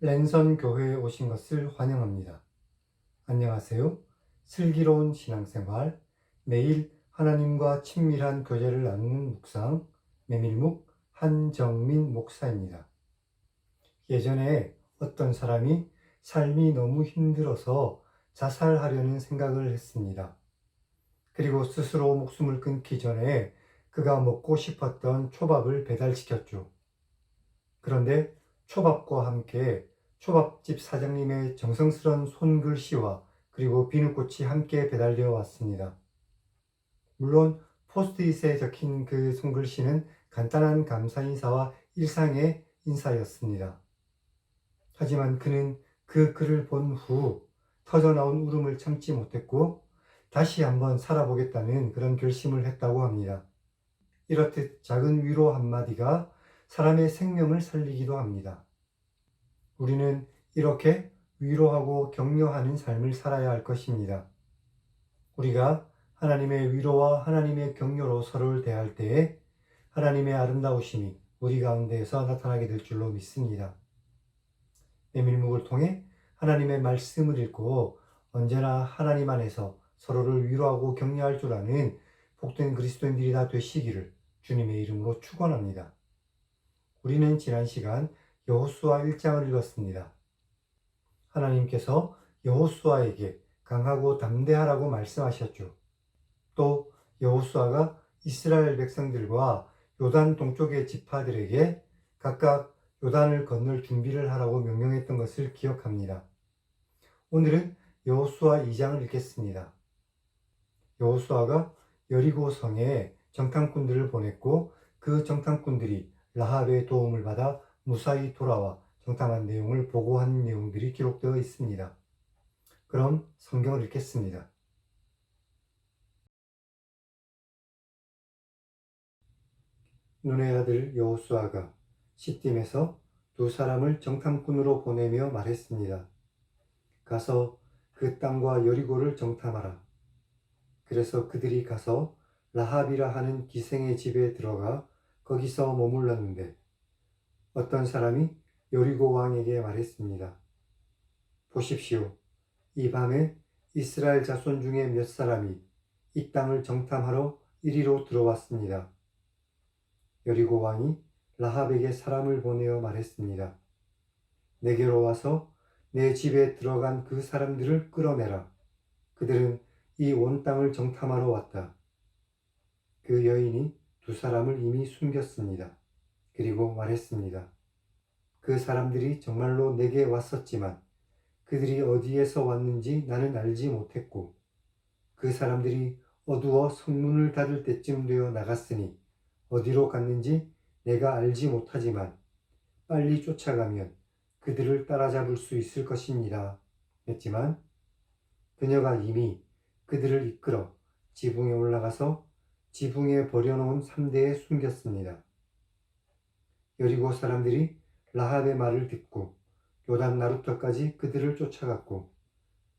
랜선 교회에 오신 것을 환영합니다. 안녕하세요. 슬기로운 신앙생활, 매일 하나님과 친밀한 교제를 나누는 묵상, 메밀묵 한정민 목사입니다. 예전에 어떤 사람이 삶이 너무 힘들어서 자살하려는 생각을 했습니다. 그리고 스스로 목숨을 끊기 전에 그가 먹고 싶었던 초밥을 배달시켰죠. 그런데 초밥과 함께 초밥집 사장님의 정성스런 손글씨와 그리고 비누꽃이 함께 배달되어 왔습니다. 물론 포스트잇에 적힌 그 손글씨는 간단한 감사 인사와 일상의 인사였습니다. 하지만 그는 그 글을 본 후 터져나온 울음을 참지 못했고 다시 한번 살아보겠다는 그런 결심을 했다고 합니다. 이렇듯 작은 위로 한마디가 사람의 생명을 살리기도 합니다. 우리는 이렇게 위로하고 격려하는 삶을 살아야 할 것입니다. 우리가 하나님의 위로와 하나님의 격려로 서로를 대할 때에 하나님의 아름다우심이 우리 가운데에서 나타나게 될 줄로 믿습니다. 메밀묵을 통해 하나님의 말씀을 읽고 언제나 하나님 안에서 서로를 위로하고 격려할 줄 아는 복된 그리스도인들이 다 되시기를 주님의 이름으로 축원합니다. 우리는 지난 시간 여호수아 1장을 읽었습니다. 하나님께서 여호수아에게 강하고 담대하라고 말씀하셨죠. 또 여호수아가 이스라엘 백성들과 요단 동쪽의 지파들에게 각각 요단을 건널 준비를 하라고 명령했던 것을 기억합니다. 오늘은 여호수아 2장을 읽겠습니다. 여호수아가 여리고 성에 정탐꾼들을 보냈고 그 정탐꾼들이 라합의 도움을 받아 무사히 돌아와 정탐한 내용을 보고한 내용들이 기록되어 있습니다. 그럼 성경을 읽겠습니다. 눈의 아들 여호수아가 시딤에서 두 사람을 정탐꾼으로 보내며 말했습니다. 가서 그 땅과 여리고를 정탐하라. 그래서 그들이 가서 라합이라 하는 기생의 집에 들어가 거기서 머물렀는데 어떤 사람이 여리고 왕에게 말했습니다. 보십시오. 이 밤에 이스라엘 자손 중에 몇 사람이 이 땅을 정탐하러 이리로 들어왔습니다. 여리고 왕이 라합에게 사람을 보내어 말했습니다. 내게로 와서 내 집에 들어간 그 사람들을 끌어내라. 그들은 이 온 땅을 정탐하러 왔다. 그 여인이 두 사람을 이미 숨겼습니다. 그리고 말했습니다. 그 사람들이 정말로 내게 왔었지만 그들이 어디에서 왔는지 나는 알지 못했고 그 사람들이 어두워 성문을 닫을 때쯤 되어 나갔으니 어디로 갔는지 내가 알지 못하지만 빨리 쫓아가면 그들을 따라잡을 수 있을 것입니다. 했지만 그녀가 이미 그들을 이끌어 지붕에 올라가서 지붕에 버려놓은 삼대에 숨겼습니다. 여리고 사람들이 라합의 말을 듣고 요단 나루터까지 그들을 쫓아갔고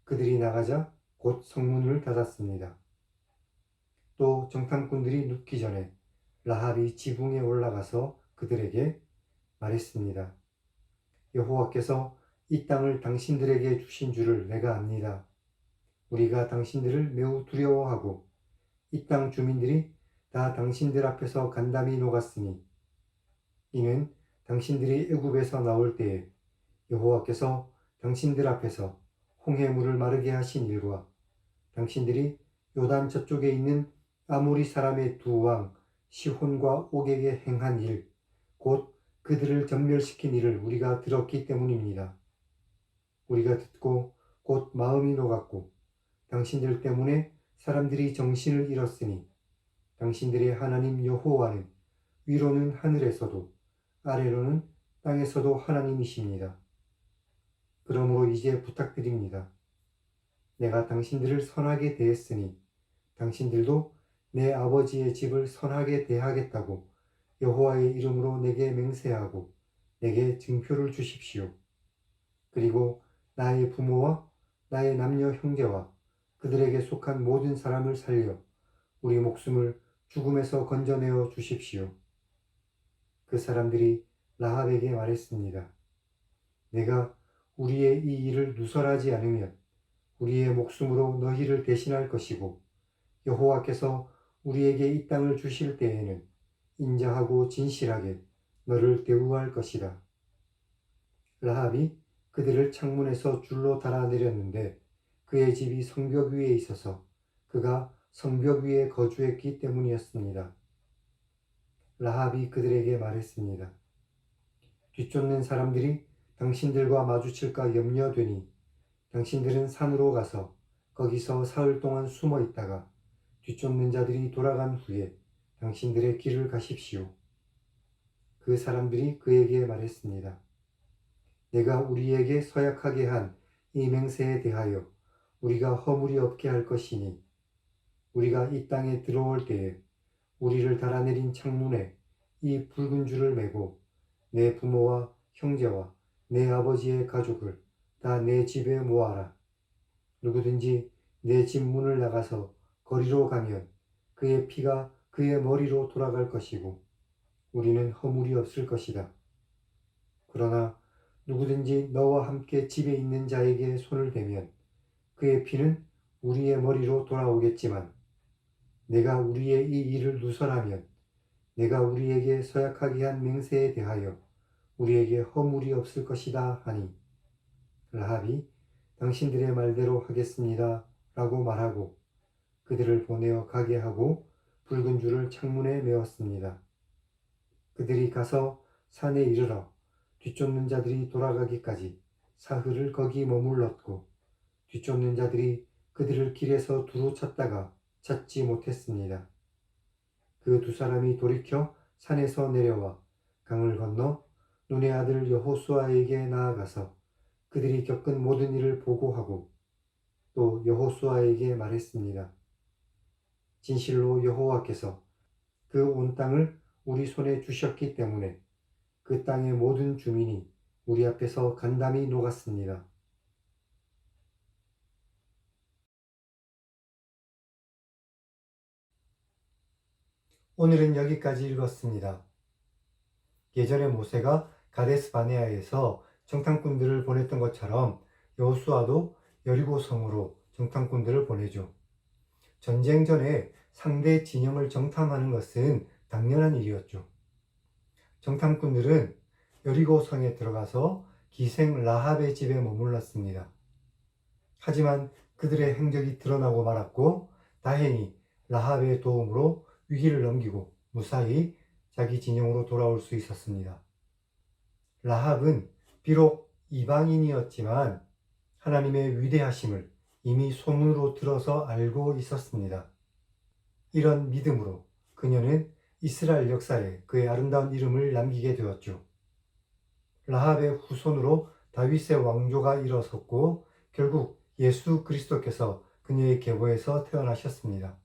그들이 나가자 곧 성문을 닫았습니다. 또 정탐꾼들이 눕기 전에 라합이 지붕에 올라가서 그들에게 말했습니다. 여호와께서 이 땅을 당신들에게 주신 줄을 내가 압니다. 우리가 당신들을 매우 두려워하고 이 땅 주민들이 다 당신들 앞에서 간담이 녹았으니 이는 당신들이 애굽에서 나올 때에 여호와께서 당신들 앞에서 홍해물을 마르게 하신 일과 당신들이 요단 저쪽에 있는 아모리 사람의 두 왕 시혼과 옥에게 행한 일, 곧 그들을 전멸시킨 일을 우리가 들었기 때문입니다. 우리가 듣고 곧 마음이 녹았고 당신들 때문에 사람들이 정신을 잃었으니 당신들의 하나님 여호와는 위로는 하늘에서도 아래로는 땅에서도 하나님이십니다. 그러므로 이제 부탁드립니다. 내가 당신들을 선하게 대했으니 당신들도 내 아버지의 집을 선하게 대하겠다고 여호와의 이름으로 내게 맹세하고 내게 증표를 주십시오. 그리고 나의 부모와 나의 남녀 형제와 그들에게 속한 모든 사람을 살려 우리 목숨을 죽음에서 건져내어 주십시오. 그 사람들이 라합에게 말했습니다. 내가 우리의 이 일을 누설하지 않으면 우리의 목숨으로 너희를 대신할 것이고 여호와께서 우리에게 이 땅을 주실 때에는 인자하고 진실하게 너를 대우할 것이다. 라합이 그들을 창문에서 줄로 달아내렸는데 그의 집이 성벽 위에 있어서 그가 성벽 위에 거주했기 때문이었습니다. 라합이 그들에게 말했습니다. 뒤쫓는 사람들이 당신들과 마주칠까 염려되니 당신들은 산으로 가서 거기서 사흘 동안 숨어 있다가 뒤쫓는 자들이 돌아간 후에 당신들의 길을 가십시오. 그 사람들이 그에게 말했습니다. 내가 우리에게 서약하게 한 이 맹세에 대하여 우리가 허물이 없게 할 것이니 우리가 이 땅에 들어올 때에 우리를 달아내린 창문에 이 붉은 줄을 메고 내 부모와 형제와 내 아버지의 가족을 다 내 집에 모아라. 누구든지 내 집 문을 나가서 거리로 가면 그의 피가 그의 머리로 돌아갈 것이고 우리는 허물이 없을 것이다. 그러나 누구든지 너와 함께 집에 있는 자에게 손을 대면 그의 피는 우리의 머리로 돌아오겠지만 내가 우리의 이 일을 누설하면 내가 우리에게 서약하게 한 맹세에 대하여 우리에게 허물이 없을 것이다 하니 라합이 당신들의 말대로 하겠습니다 라고 말하고 그들을 보내어 가게 하고 붉은 줄을 창문에 메었습니다. 그들이 가서 산에 이르러 뒤쫓는 자들이 돌아가기까지 사흘을 거기 머물렀고 뒤쫓는 자들이 그들을 길에서 두루 찾다가 찾지 못했습니다. 그 두 사람이 돌이켜 산에서 내려와 강을 건너 눈의 아들 여호수아에게 나아가서 그들이 겪은 모든 일을 보고하고 또 여호수아에게 말했습니다. 진실로 여호와께서 그 온 땅을 우리 손에 주셨기 때문에 그 땅의 모든 주민이 우리 앞에서 간담이 녹았습니다. 오늘은 여기까지 읽었습니다. 예전에 모세가 가데스 바네아에서 정탐꾼들을 보냈던 것처럼 여호수아도 여리고 성으로 정탐꾼들을 보내죠. 전쟁 전에 상대 진영을 정탐하는 것은 당연한 일이었죠. 정탐꾼들은 여리고 성에 들어가서 기생 라합의 집에 머물렀습니다. 하지만 그들의 행적이 드러나고 말았고 다행히 라합의 도움으로 위기를 넘기고 무사히 자기 진영으로 돌아올 수 있었습니다. 라합은 비록 이방인이었지만 하나님의 위대하심을 이미 소문으로 들어서 알고 있었습니다. 이런 믿음으로 그녀는 이스라엘 역사에 그의 아름다운 이름을 남기게 되었죠. 라합의 후손으로 다윗의 왕조가 일어섰고 결국 예수 그리스도께서 그녀의 계보에서 태어나셨습니다.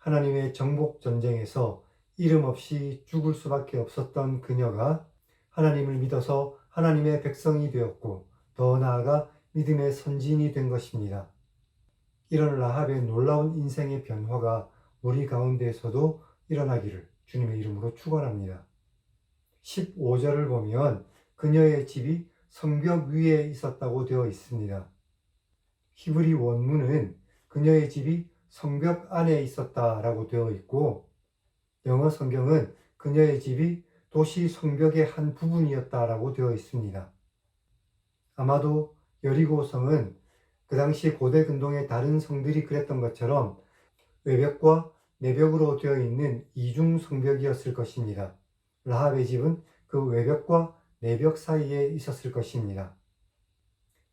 하나님의 정복 전쟁에서 이름 없이 죽을 수밖에 없었던 그녀가 하나님을 믿어서 하나님의 백성이 되었고 더 나아가 믿음의 선진이 된 것입니다. 이런 라합의 놀라운 인생의 변화가 우리 가운데에서도 일어나기를 주님의 이름으로 축원합니다. 15절을 보면 그녀의 집이 성벽 위에 있었다고 되어 있습니다. 히브리 원문은 그녀의 집이 성벽 안에 있었다라고 되어 있고 영어 성경은 그녀의 집이 도시 성벽의 한 부분이었다라고 되어 있습니다. 아마도 여리고 성은 그 당시 고대 근동의 다른 성들이 그랬던 것처럼 외벽과 내벽으로 되어 있는 이중 성벽이었을 것입니다. 라합의 집은 그 외벽과 내벽 사이에 있었을 것입니다.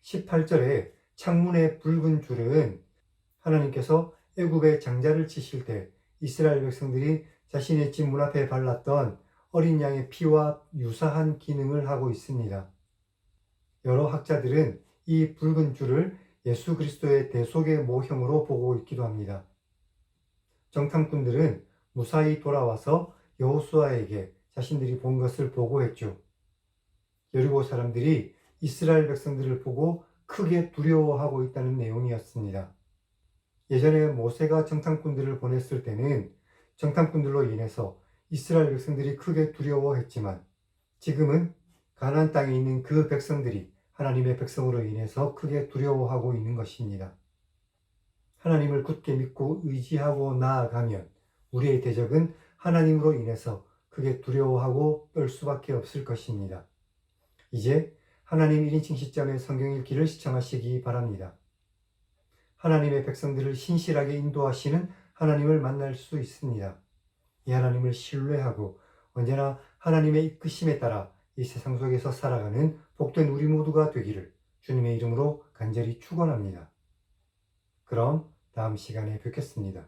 18절에 창문의 붉은 줄은 하나님께서 애굽의 장자를 치실 때 이스라엘 백성들이 자신의 집 문 앞에 발랐던 어린 양의 피와 유사한 기능을 하고 있습니다. 여러 학자들은 이 붉은 줄을 예수 그리스도의 대속의 모형으로 보고 있기도 합니다. 정탐꾼들은 무사히 돌아와서 여호수아에게 자신들이 본 것을 보고했죠. 여리고 사람들이 이스라엘 백성들을 보고 크게 두려워하고 있다는 내용이었습니다. 예전에 모세가 정탐꾼들을 보냈을 때는 정탐꾼들로 인해서 이스라엘 백성들이 크게 두려워했지만 지금은 가나안 땅에 있는 그 백성들이 하나님의 백성으로 인해서 크게 두려워하고 있는 것입니다. 하나님을 굳게 믿고 의지하고 나아가면 우리의 대적은 하나님으로 인해서 크게 두려워하고 떨 수밖에 없을 것입니다. 이제 하나님 1인칭 시점의 성경 읽기를 시청하시기 바랍니다. 하나님의 백성들을 신실하게 인도하시는 하나님을 만날 수 있습니다. 이 하나님을 신뢰하고 언제나 하나님의 이끄심에 따라 이 세상 속에서 살아가는 복된 우리 모두가 되기를 주님의 이름으로 간절히 축원합니다. 그럼 다음 시간에 뵙겠습니다.